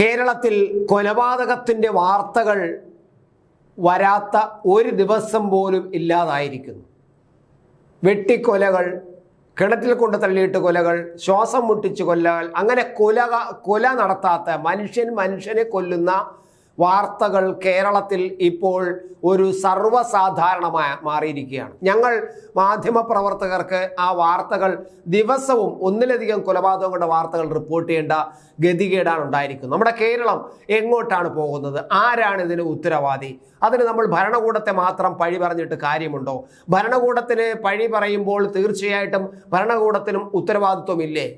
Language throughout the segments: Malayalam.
കേരളത്തിൽ കൊലപാതകത്തിന്റെ വാർത്തകൾ വരാത്ത ഒരു ദിവസം പോലും ഇല്ലാതായിരിക്കുന്നു. വെട്ടിക്കൊലകൾ കിണറ്റിൽ കൊണ്ട് തള്ളിയിട്ട് കൊലകൾ ശ്വാസം മുട്ടിച്ച് കൊല്ലകൾ അങ്ങനെ കൊല കൊല നടത്താത്ത മനുഷ്യൻ മനുഷ്യനെ കൊല്ലുന്ന വാർത്തകൾ കേരളത്തിൽ ഇപ്പോൾ ഒരു സർവസാധാരണമായ മാറിയിരിക്കുകയാണ്. ഞങ്ങൾ മാധ്യമപ്രവർത്തകർക്ക് ആ വാർത്തകൾ ദിവസവും ഒന്നിലധികം കൊലപാതകങ്ങളുടെ വാർത്തകൾ റിപ്പോർട്ട് ചെയ്യേണ്ട ഗതികേടാണ് ഉണ്ടായിരിക്കുന്നത്. നമ്മുടെ കേരളം എങ്ങോട്ടാണ് പോകുന്നത്? ആരാണ് ഇതിന് ഉത്തരവാദി? അതിന് നമ്മൾ ഭരണകൂടത്തെ മാത്രം പഴി പറഞ്ഞിട്ട് കാര്യമുണ്ടോ? ഭരണകൂടത്തിന് പഴി പറയുമ്പോൾ തീർച്ചയായിട്ടും ഭരണകൂടത്തിനും ഉത്തരവാദിത്വമില്ലേ?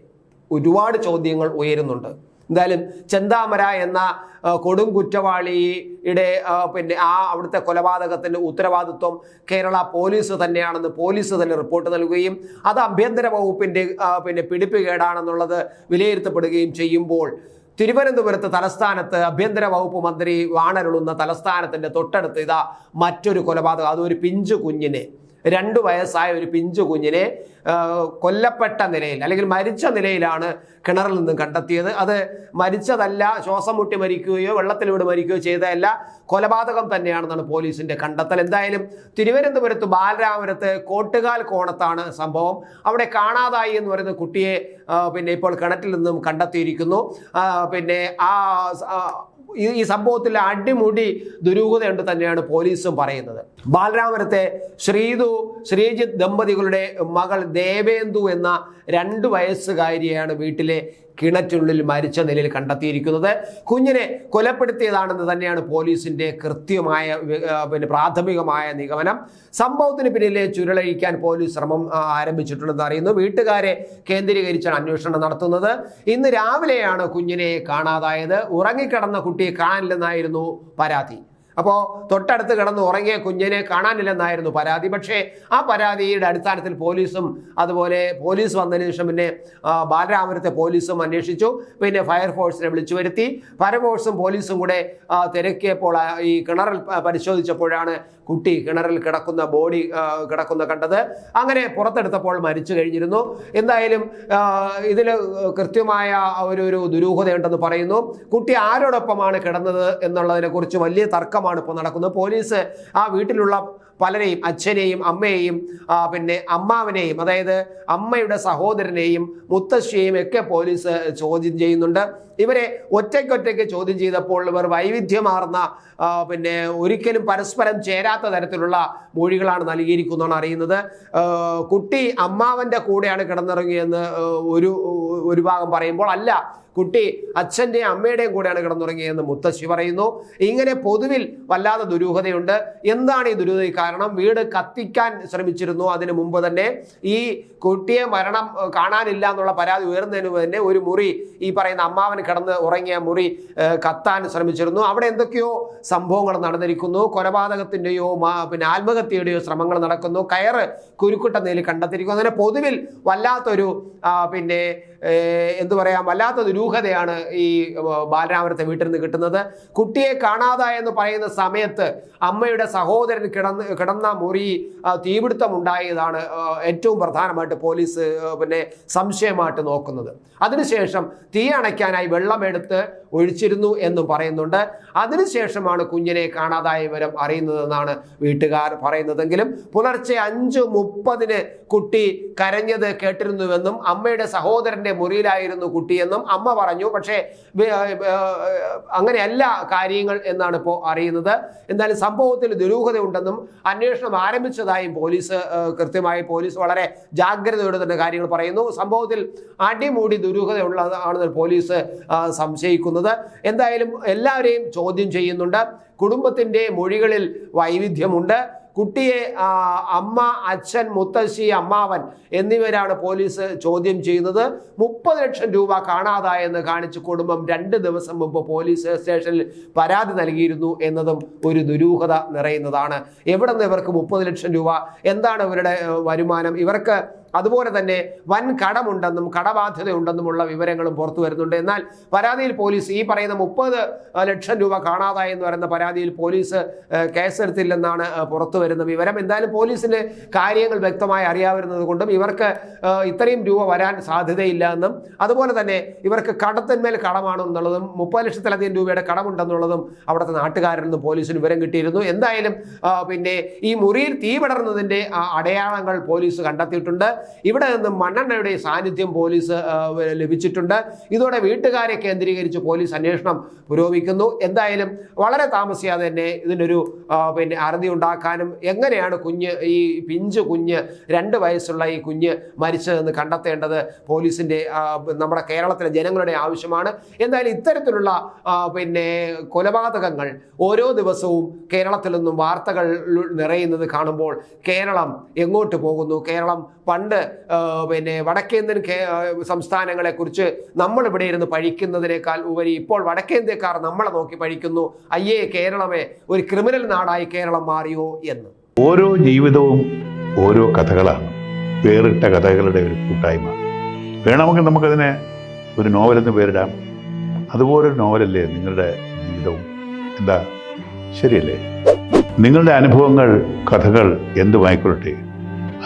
ഒരുപാട് ചോദ്യങ്ങൾ ഉയരുന്നുണ്ട്. എന്തായാലും ചെന്താമര എന്ന കൊടും കുറ്റവാളിയുടെ പിന്നെ ആ അവിടുത്തെ കൊലപാതകത്തിന്റെ ഉത്തരവാദിത്വം കേരള പോലീസ് തന്നെയാണെന്ന് പോലീസ് തന്നെ റിപ്പോർട്ട് നൽകുകയും അത് ആഭ്യന്തര വകുപ്പിന്റെ പിന്നെ പിന്നെ പിടിപ്പുകേടാണെന്നുള്ളത് വിലയിരുത്തപ്പെടുകയും ചെയ്യുമ്പോൾ തിരുവനന്തപുരത്ത് തലസ്ഥാനത്ത് ആഭ്യന്തര വകുപ്പ് മന്ത്രി വാണരുളുന്ന തലസ്ഥാനത്തിന്റെ തൊട്ടടുത്ത് ഇതാ മറ്റൊരു കൊലപാതകം അതൊരു പിഞ്ചു കുഞ്ഞിനെ. രണ്ടു വയസ്സായ ഒരു പിഞ്ചു കുഞ്ഞിനെ കൊല്ലപ്പെട്ട നിലയിൽ അല്ലെങ്കിൽ മരിച്ച നിലയിലാണ് കിണറിൽ നിന്നും കണ്ടെത്തിയത്. അത് മരിച്ചതല്ല ശ്വാസം മുട്ടി മരിക്കുകയോ വെള്ളത്തിലൂടെ മരിക്കുകയോ ചെയ്തതല്ല കൊലപാതകം തന്നെയാണെന്നാണ് പോലീസിന്റെ കണ്ടെത്തൽ. എന്തായാലും തിരുവനന്തപുരത്ത് ബാലരാമപുരത്ത് കോട്ടുകാൽ കോണത്താണ് സംഭവം. അവിടെ കാണാതായി എന്ന് പറയുന്ന കുട്ടിയെ പിന്നെ ഇപ്പോൾ കിണറ്റിൽ നിന്നും കണ്ടെത്തിയിരിക്കുന്നു. പിന്നെ ആ, ഈ സംഭവത്തിൽ അടിമുടി ദുരൂഹതയുണ്ട് തന്നെയാണ് പോലീസും പറയുന്നത്. ബാലരാമപുരത്തെ ശ്രീതു ശ്രീജിത്ത് ദമ്പതികളുടെ മകൾ ദേവേന്ദു എന്ന രണ്ട് വയസ്സുകാരിയാണ് വീട്ടിലെ കിണറ്റിനുള്ളിൽ മരിച്ച നിലയിൽ കണ്ടെത്തിയിരിക്കുന്നത്. കുഞ്ഞിനെ കൊലപ്പെടുത്തിയതാണെന്ന് തന്നെയാണ് പോലീസിന്റെ കൃത്യമായ പിന്നെ പ്രാഥമികമായ നിഗമനം. സംഭവത്തിന് പിന്നിലെ ചുരുളഴിക്കാൻ പോലീസ് ശ്രമം ആരംഭിച്ചിട്ടുണ്ടെന്ന് അറിയുന്നു. വീട്ടുകാരെ കേന്ദ്രീകരിച്ചാണ് അന്വേഷണം നടത്തുന്നത്. ഇന്ന് രാവിലെയാണ് കുഞ്ഞിനെ കാണാതായത്. ഉറങ്ങിക്കിടന്ന കുട്ടിയെ കാണാനില്ലെന്നായിരുന്നു പരാതി. അപ്പോൾ തൊട്ടടുത്ത് കിടന്ന് ഉറങ്ങിയ കുഞ്ഞിനെ കാണാനില്ലെന്നായിരുന്നു പരാതി. പക്ഷേ ആ പരാതിയുടെ അടിസ്ഥാനത്തിൽ പോലീസും അതുപോലെ പോലീസ് വന്നതിന് ശേഷം പിന്നെ ബാലരാമപുരത്തെ പോലീസും അന്വേഷിച്ചു. പിന്നെ ഫയർഫോഴ്സിനെ വിളിച്ചു വരുത്തി. ഫയർഫോഴ്സും പോലീസും കൂടെ തിരക്കിയപ്പോൾ ഈ കിണറിൽ പരിശോധിച്ചപ്പോഴാണ് കുട്ടി കിണറിൽ കിടക്കുന്ന ബോഡി കിടക്കുന്ന കണ്ടത്. അങ്ങനെ പുറത്തെടുത്തപ്പോൾ മരിച്ചു കഴിഞ്ഞിരുന്നു. എന്തായാലും ഇതിൽ കൃത്യമായ ഒരു ഒരു ദുരൂഹതയുണ്ടെന്ന് പറയുന്നു. കുട്ടി ആരോടൊപ്പമാണ് കിടന്നത് എന്നുള്ളതിനെക്കുറിച്ച് വലിയ തർക്കമാണ് ഇപ്പോൾ നടക്കുന്നത്. പോലീസ് ആ വീട്ടിലുള്ള പലരെയും അച്ഛനെയും അമ്മയെയും പിന്നെ അമ്മാവനെയും അതായത് അമ്മയുടെ സഹോദരനെയും മുത്തശ്ശിയെയും ഒക്കെ പോലീസ് ചോദ്യം ചെയ്യുന്നുണ്ട്. ഇവരെ ഒറ്റയ്ക്കൊറ്റയ്ക്ക് ചോദ്യം ചെയ്തപ്പോൾ ഇവർ വൈവിധ്യമാർന്ന പിന്നെ ഒരിക്കലും പരസ്പരം ചേരാത്ത തരത്തിലുള്ള മൊഴികളാണ് നൽകിയിരിക്കുന്നതാണ് അറിയുന്നത്. കുട്ടി അമ്മാവന്റെ കൂടെയാണ് കിടന്നിറങ്ങിയെന്ന് ഒരു ഒരു ഭാഗം പറയുമ്പോൾ അല്ല കുട്ടി അച്ഛന്റെയും അമ്മയുടെയും കൂടെയാണ് കിടന്നുറങ്ങിയതെന്ന് മുത്തശ്ശി പറയുന്നു. ഇങ്ങനെ പൊതുവിൽ വല്ലാതെ ദുരൂഹതയുണ്ട്. എന്താണ് ഈ ദുരൂഹത കാരണം? വീട് കത്തിക്കാൻ ശ്രമിച്ചിരുന്നു. അതിനു മുമ്പ് തന്നെ ഈ കുട്ടിയെ മരണം കാണാനില്ല എന്നുള്ള പരാതി ഉയർന്നതിന് തന്നെ ഒരു മുറി ഈ പറയുന്ന അമ്മാവൻ കിടന്ന് ഉറങ്ങിയ മുറി കത്താൻ ശ്രമിച്ചിരുന്നു. അവിടെ എന്തൊക്കെയോ സംഭവങ്ങൾ നടന്നിരിക്കുന്നു. കൊലപാതകത്തിന്റെയോ പിന്നെ ആത്മഹത്യയുടെയോ ശ്രമങ്ങൾ നടക്കുന്നു. കയറ് കുരുക്കുട്ട നിലയിൽ കണ്ടെത്തിയിരിക്കുന്നു. അങ്ങനെ പൊതുവിൽ വല്ലാത്തൊരു പിന്നെ എന്തു പറയാം വല്ലാത്ത ദുരൂഹതയാണ് ഈ ബാലരാമരത്തെ വീട്ടിൽ നിന്ന് കിട്ടുന്നത്. കുട്ടിയെ കാണാതായെന്ന് പറയുന്ന സമയത്ത് അമ്മയുടെ സഹോദരൻ കിടന്ന് കിടന്ന മുറി തീപിടുത്തം ഉണ്ടായതാണ് ഏറ്റവും പ്രധാനമായിട്ട് പോലീസ് പിന്നെ സംശയമായിട്ട് നോക്കുന്നത്. അതിനുശേഷം തീ അണയ്ക്കാനായി വെള്ളമെടുത്ത് ഒഴിച്ചിരുന്നു എന്നും പറയുന്നുണ്ട്. അതിനുശേഷമാണ് കുഞ്ഞിനെ കാണാതായ വിവരം അറിയുന്നതെന്നാണ് വീട്ടുകാർ പറയുന്നതെങ്കിലും പുലർച്ചെ അഞ്ച് മുപ്പതിന് കുട്ടി കരഞ്ഞത് കേട്ടിരുന്നുവെന്നും അമ്മയുടെ സഹോദരന്റെ മുറിയിലായിരുന്നു കുട്ടിയെന്നും അമ്മ പറഞ്ഞു. പക്ഷേ അങ്ങനെയല്ല കാര്യങ്ങൾ എന്നാണ് ഇപ്പോൾ അറിയുന്നത്. എന്തായാലും സംഭവത്തിൽ ദുരൂഹതയുണ്ടെന്നും അന്വേഷണം ആരംഭിച്ചതായും പോലീസ് കൃത്യമായി പോലീസ് വളരെ ജാഗ്രതയോടെ തന്നെ കാര്യങ്ങൾ പറയുന്നു. സംഭവത്തിൽ അടിമൂടി ദുരൂഹത ദുരൂഹതയുള്ളതാണെന്ന് പോലീസ് സംശയിക്കുന്നത്. എന്തായാലും എല്ലാവരെയും ചോദ്യം ചെയ്യുന്നുണ്ട്. കുടുംബത്തിന്റെ മൊഴികളിൽ വൈവിധ്യമുണ്ട്. കുട്ടിയെ അമ്മ അച്ഛൻ മുത്തശ്ശി അമ്മാവൻ എന്നിവരാണ് പോലീസ് ചോദ്യം ചെയ്യുന്നത്. മുപ്പത് ലക്ഷം രൂപ കാണാതായെന്ന് കാണിച്ച് കുടുംബം രണ്ട് ദിവസം മുമ്പ് പോലീസ് സ്റ്റേഷനിൽ പരാതി നൽകിയിരുന്നു എന്നതും ഒരു ദുരൂഹത നിറയുന്നതാണ്. എവിടെ നിന്ന് ഇവർക്ക് മുപ്പത് ലക്ഷം രൂപ? എന്താണ് ഇവരുടെ വരുമാനം? ഇവർക്ക് അതുപോലെ തന്നെ വൻ കടമുണ്ടെന്നും കടബാധ്യതയുണ്ടെന്നുമുള്ള വിവരങ്ങളും പുറത്തു വരുന്നുണ്ട്. എന്നാൽ പരാതിയിൽ പോലീസ് ഈ പറയുന്ന മുപ്പത് ലക്ഷം രൂപ കാണാതായി എന്ന് പറയുന്ന പരാതിയിൽ പോലീസ് കേസെടുത്തില്ലെന്നാണ് പുറത്തു വരുന്ന വിവരം. എന്തായാലും പോലീസിന് കാര്യങ്ങൾ വ്യക്തമായി അറിയാവുന്നത് കൊണ്ടും ഇവർക്ക് ഇത്രയും രൂപ വരാൻ സാധ്യതയില്ല എന്നും അതുപോലെ തന്നെ ഇവർക്ക് കടത്തിന്മേൽ കടമാണെന്നുള്ളതും മുപ്പത് ലക്ഷത്തിലധികം രൂപയുടെ കടമുണ്ടെന്നുള്ളതും അവിടുത്തെ നാട്ടുകാരിൽ നിന്ന് പോലീസിന് വിവരം കിട്ടിയിരുന്നു. എന്തായാലും പിന്നെ ഈ മുറിയിൽ തീ പടർന്നതിന്റെ അടയാളങ്ങൾ പോലീസ് കണ്ടെത്തിയിട്ടുണ്ട്. ഇവിടെ നിന്ന് മണ്ണെണ്ണയുടെ സാന്നിധ്യം പോലീസ് ലഭിച്ചിട്ടുണ്ട്. ഇതോടെ വീട്ടുകാരെ കേന്ദ്രീകരിച്ച് പോലീസ് അന്വേഷണം പുരോഗമിക്കുന്നു. എന്തായാലും വളരെ താമസിയാതെ തന്നെ ഇതിനൊരു പിന്നെ അറുതി ഉണ്ടാക്കാനും എങ്ങനെയാണ് കുഞ്ഞ് ഈ പിഞ്ച് കുഞ്ഞ് രണ്ട് വയസ്സുള്ള ഈ കുഞ്ഞ് മരിച്ചതെന്ന് കണ്ടെത്തേണ്ടത് പോലീസിന്റെ നമ്മുടെ കേരളത്തിലെ ജനങ്ങളുടെ ആവശ്യമാണ്. എന്തായാലും ഇത്തരത്തിലുള്ള പിന്നെ കൊലപാതകങ്ങൾ ഓരോ ദിവസവും കേരളത്തിൽ നിന്നും വാർത്തകൾ നിറയുന്നത് കാണുമ്പോൾ കേരളം എങ്ങോട്ട് പോകുന്നു? കേരളം പണ്ട് ആ, പിന്നെ വടക്കേന്ത്യൻ സംസ്ഥാനങ്ങളെക്കുറിച്ച് നമ്മൾ ഇവിടെ ഇരുന്ന് പഴിക്കുന്നതിനേക്കാൾ ഉപരി ഇപ്പോൾ വടക്കേന്ത്യക്കാർ നമ്മളെ നോക്കി പഴിക്കുന്നു അയ്യേ കേരളമേ ഒരു ക്രിമിനൽ നാടായി കേരളം മാറിയോ എന്ന്. ഓരോ ജീവിതവും ഓരോ കഥകളാണ്. വേറിട്ട കഥകളുടെ ഒരു കൂട്ടായ്മ. വേണമെങ്കിൽ നമുക്കതിനെ ഒരു നോവലെന്ന് പേരിടാം. അതുപോലൊരു നോവലല്ലേ നിങ്ങളുടെ ജീവിതവും? എന്താ? ശരിയല്ലേ? നിങ്ങളുടെ അനുഭവങ്ങൾ കഥകൾ എന്തുമായിക്കൊള്ളട്ടെ?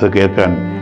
അത് കേൾക്കാൻ